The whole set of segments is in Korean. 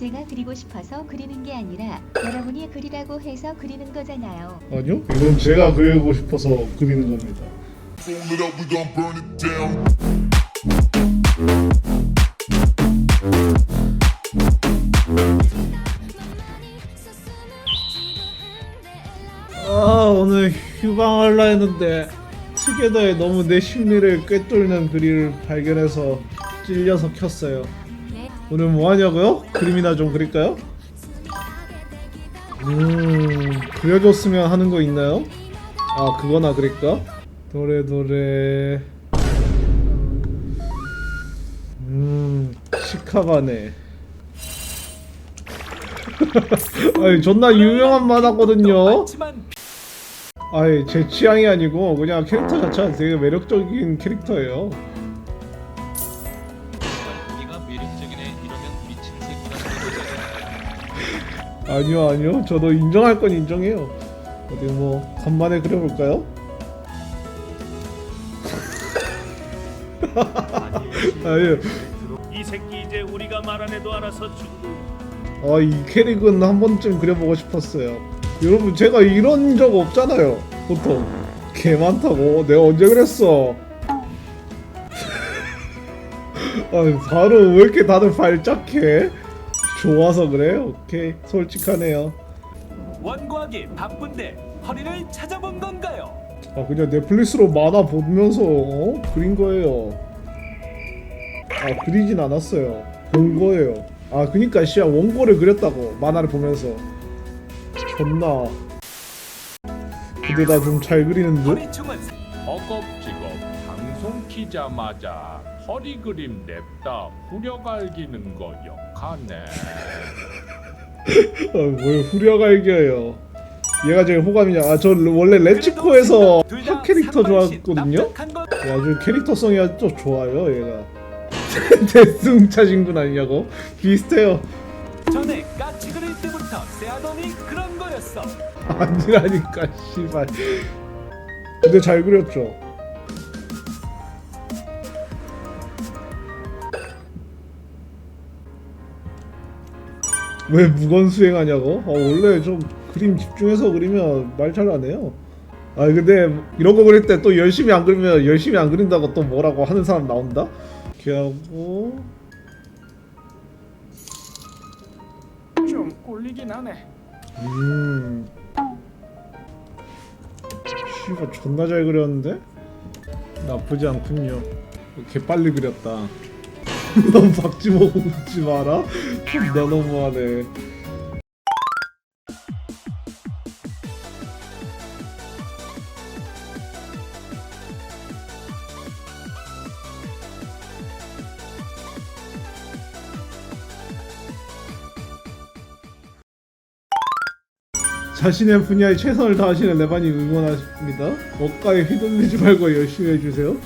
제가 그리고 싶어서 그리는 게 아니라 여러분이 그리라고 해서 그리는 거잖아요. 아니요 이건 제가 그리고 싶어서 그리는 겁니다 Fold it up, we gon' burn it down. 아 오늘 휴방할라 했는데 투게더에 너무 내 심리를 꿰뚫는 글을 발견해서 찔려서 켰어요 오늘 뭐 하냐고요? 그림이나 좀 그릴까요? 음 그려줬으면 하는 거 있나요? 아 그거나 그릴까? 노래 노래 음 시카바네 아니 존나 유명한 만화거든요 아니 제 취향이 아니고 그냥 캐릭터 자체가 되게 매력적인 캐릭터예요 아니요 아니요. 저도 인정할 건 인정해요. 어디 뭐 간만에 그려볼까요? 아유 이 새끼 이제 우리가 말 안 해도 알아서 죽고 아이 캐릭은 한 번쯤 그려보고 싶었어요. 여러분 제가 이런 적 없잖아요 보통. 개 많다고. 내가 언제 그랬어? 아 바로 왜 이렇게 다들 발작해 좋아서 그래 오케이. 솔직하네요. 원고하기 바쁜데 허리를 찾아본 건가요? 아 그냥 넷플릭스로 만화 보면서 어? 그린 거예요. 아 그리진 않았어요. 본 거예요. 아 그니까 씨야 원고를 그렸다고 만화를 보면서. 존나? 근데 나 좀 잘 그리는 듯? 허리춤은 허겁지겁 방송 키자마자 허리 그림 냅다 후려갈기는 거 역하네. 아, 뭘 후려갈겨요. 얘가 제일 호감이냐? 아 저 원래 레츠코에서 학 캐릭터 좋아했거든요? 것 아주 캐릭터성이 아주 좋아요 얘가. 대승차 신분 아니냐고? 비슷해요. 전에 까치 그릴 때부터 세하더니 그런 거였어. 아니라니까 씨발. 근데 잘 그렸죠 왜 무건 수행하냐고? 아, 원래 좀 그림 집중해서 그리면 말 잘 안 해요 아 근데 이런 거 그릴 때 또 열심히 안 그리면 열심히 안 그린다고 또 뭐라고 하는 사람 나온다? 이렇게 하고 좀 꼴리긴 하네. 음. 씨발 존나 잘 그렸는데? 나쁘지 않군요. 개 빨리 그렸다. 넌 박지 먹지 마라. 존나 너무하네. 자신의 분야에 최선을 다하시는 레바님 응원하십니다. 억가에 휘둘리지 말고 열심히 해주세요.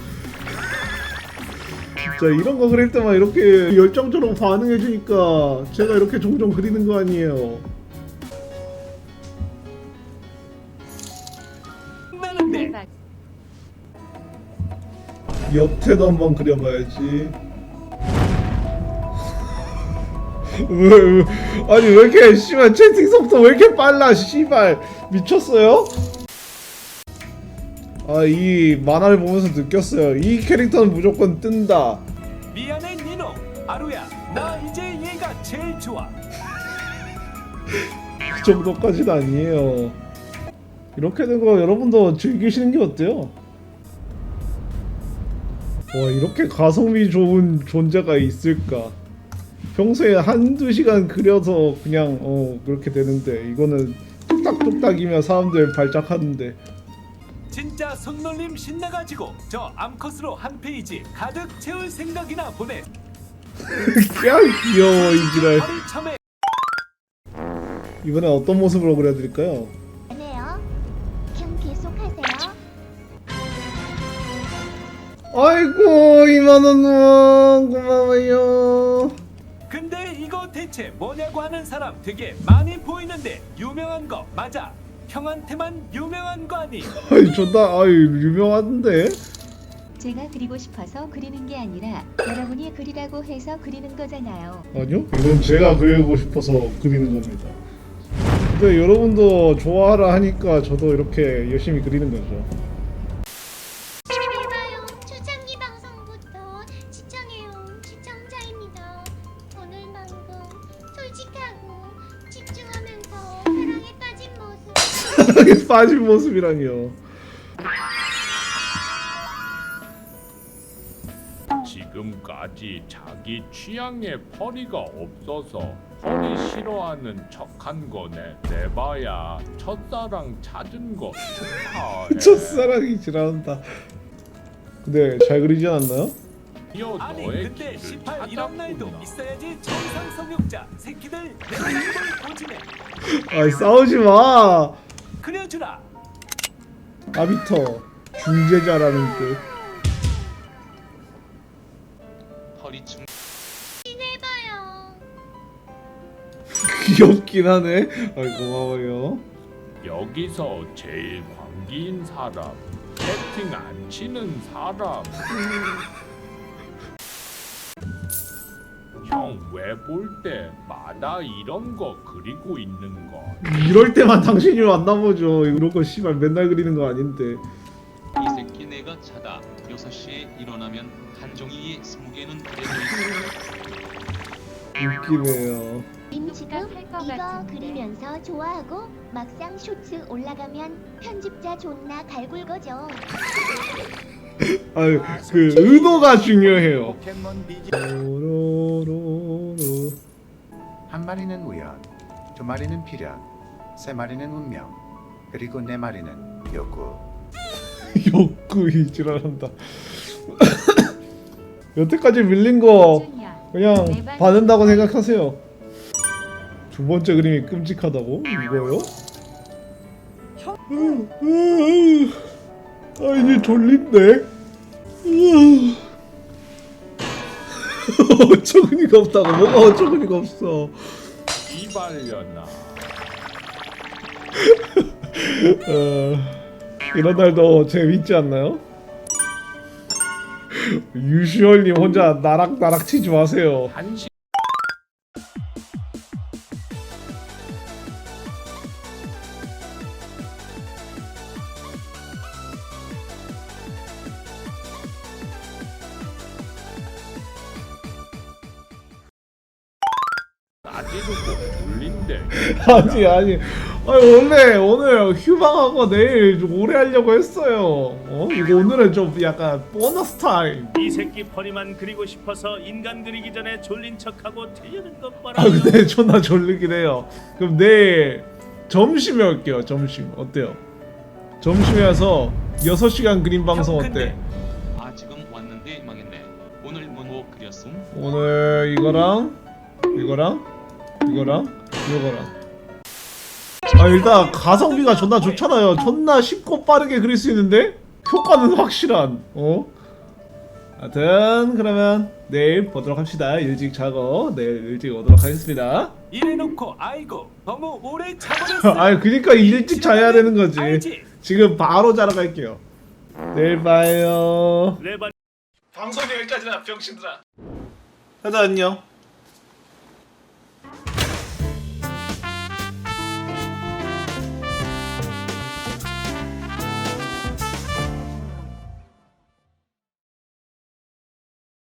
진짜 이런 거 그릴 때만 이렇게 열정적으로 반응해주니까 제가 이렇게 종종 그리는 거 아니에요. 나는데 옆태도 한번 그려봐야지. 왜, 왜, 아니 왜 이렇게 씨발 채팅 속도 왜 이렇게 빨라 씨발 미쳤어요? 아 이 만화를 보면서 느꼈어요 이 캐릭터는 무조건 뜬다 미안해 니노. 아루야 나 이제 얘가 제일 좋아. 그 정도까지는 아니에요. 이렇게 된 거 여러분도 즐기시는 게 어때요? 와 이렇게 가성비 좋은 존재가 있을까? 평소에 한두 시간 그려서 그냥 어 그렇게 되는데 이거는 뚝딱뚝딱이면 사람들 발작하는데 진짜 손놀림 신나가지고 저 암컷으로 한 페이지 가득 채울 생각이나 보내 야 귀여워 이 지랄 허리 참에 이번엔 어떤 모습으로 그려드릴까요? 안해요. 그냥 계속하세요. 아이고 2만원 원 고마워요 근데 이거 대체 뭐냐고 하는 사람 되게 많이 보이는데 유명한 거 맞아 형한테만 유명한 거 아니? 아이 존나 아이 유명한데? 제가 그리고 싶어서 그리는 게 아니라 여러분이 그리라고 해서 그리는 거잖아요. 아니요? 이건 제가 그리고 싶어서 그리는 겁니다. 근데 여러분도 좋아하라 하니까 저도 이렇게 열심히 그리는 거죠 빠진 모습이라니요 지금까지 자기 취향의 펄이가 없어서 펄이 싫어하는 척한 거네. 내봐야 첫사랑 찾은 거 축하해. 첫사랑이 지나온다 근데 잘 그리지 않았나요? 아니 너의 근데 길을 18 이런 날도 찾았구나. 있어야지 정상 성욕자 새끼들 내 이걸 보지네 아이 싸우지 마 그려주라 아비터 중재자라는 뜻 허리춤 해봐요. 귀엽긴 하네 아이 고마워요 여기서 제일 광기인 사람, 채팅 안 치는 사람. 형 왜 볼 때마다 이런 거 그리고 있는 거? 이럴 때만 당신이 만나보죠 이런 거 씨발 맨날 그리는 거 아닌데 이 새끼 내가 자다 6시에 일어나면 한종이의 20개는 그래도 웃기네요 님 지금 이거. 그리면서 좋아하고 막상 쇼츠 올라가면 편집자 존나 갈굴 거죠. 아유 그 의도가 중요해요 포켓몬 한 마리는 우연, 두 마리는 필연, 세 마리는 운명, 그리고 네 마리는 욕구. 욕구 이 지랄한다 여태까지 밀린 거. 그냥 받는다고 생각하세요 두 번째 그림이 끔찍하다고? 이거요? 아 이제 졸린데 어처구니가 없다고 뭐가 어처구니가 없어 이발려나. 어, 이런 날도 재밌지 않나요? 유시얼님 혼자 나락나락 치지 마세요 한시 졸린데 아니 아니 아니 원래 오늘 휴방하고 내일 좀 오래 하려고 했어요 어? 이거 오늘은 좀 약간 보너스 타임 이 새끼 펄이만 그리고 싶어서 인간 그리기 전에 졸린 척하고 틀리는 것 봐라. 아 근데 존나 졸리긴 해요 그럼 내일 점심에 올게요 점심 어때요? 점심에 와서 6시간 그림 방송 어때? 아 지금 왔는데 망했네 오늘 뭐뭐 그렸음? 오늘 이거랑 이거랑 이거랑? 이거랑. 아 일단 가성비가 존나 좋잖아요. 존나 쉽고 빠르게 그릴 수 있는데 효과는 확실한. 어? 하여튼 그러면 내일 보도록 합시다. 일찍 자고 내일 일찍 오도록 하겠습니다. 이래놓고 아이고 너무 오래 자버렸어 아 그니까 일찍 자야 되는 거지? 지금 바로 자러 갈게요. 내일 봐요. 레바 방송이 여기까지나 병신들아. 다들 안녕